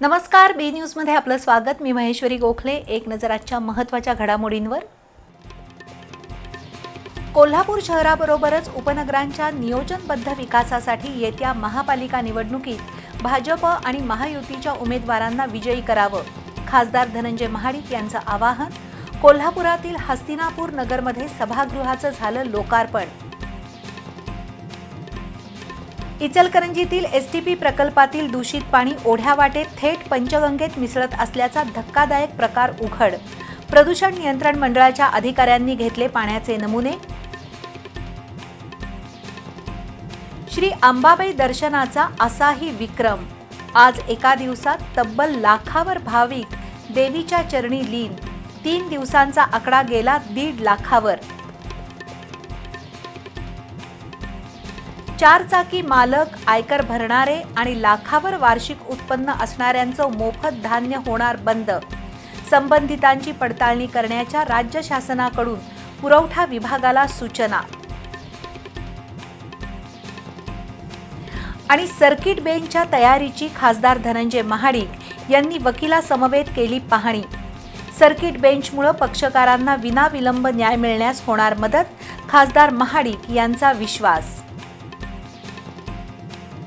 नमस्कार बी न्यूजमध्ये आपलं स्वागत. मी महेश्वरी गोखले एक नजर आजच्या महत्त्वाच्या घडामोडींवर. कोल्हापूर शहराबरोबरच उपनगरांच्या नियोजनबद्ध विकासासाठी येत्या महापालिका निवडणुकीत भाजप आणि महायुतीच्या उमेदवारांना विजयी करावं. खासदार धनंजय महाडिक यांचं आवाहन. कोल्हापुरातील हस्तिनापूर नगरमध्ये सभागृहाचं झालं लोकार्पण. इचलकरंजीतील एस टी पी प्रकल्पातील दूषित पाणी ओढ्यावाटेत थेट पंचगंगेत मिसळत असल्याचा धक्कादायक प्रकार उघड. प्रदूषण नियंत्रण मंडळाच्या अधिकाऱ्यांनी घेतले पाण्याचे नमुने. श्री अंबाबाई दर्शनाचा असाही विक्रम. आज एका दिवसात तब्बल लाखावर भाविक देवीच्या चरणी लीन. तीन दिवसांचा आकडा गेला दीड लाखावर. चारचाकी मालक आयकर भरणारे आणि लाखावर वार्षिक उत्पन्न असणाऱ्यांचं मोफत धान्य होणार बंद. संबंधितांची पडताळणी करण्याच्या राज्य शासनाकडून पुरवठा विभागाला सूचना. आणि सर्किट बेंचच्या तयारीची खासदार धनंजय महाडिक यांनी वकिलासमवेत केली पाहणी. सर्किट बेंचमुळे पक्षकारांना विनाविलंब न्याय मिळण्यास होणार मदत खासदार महाडिक यांचा विश्वास.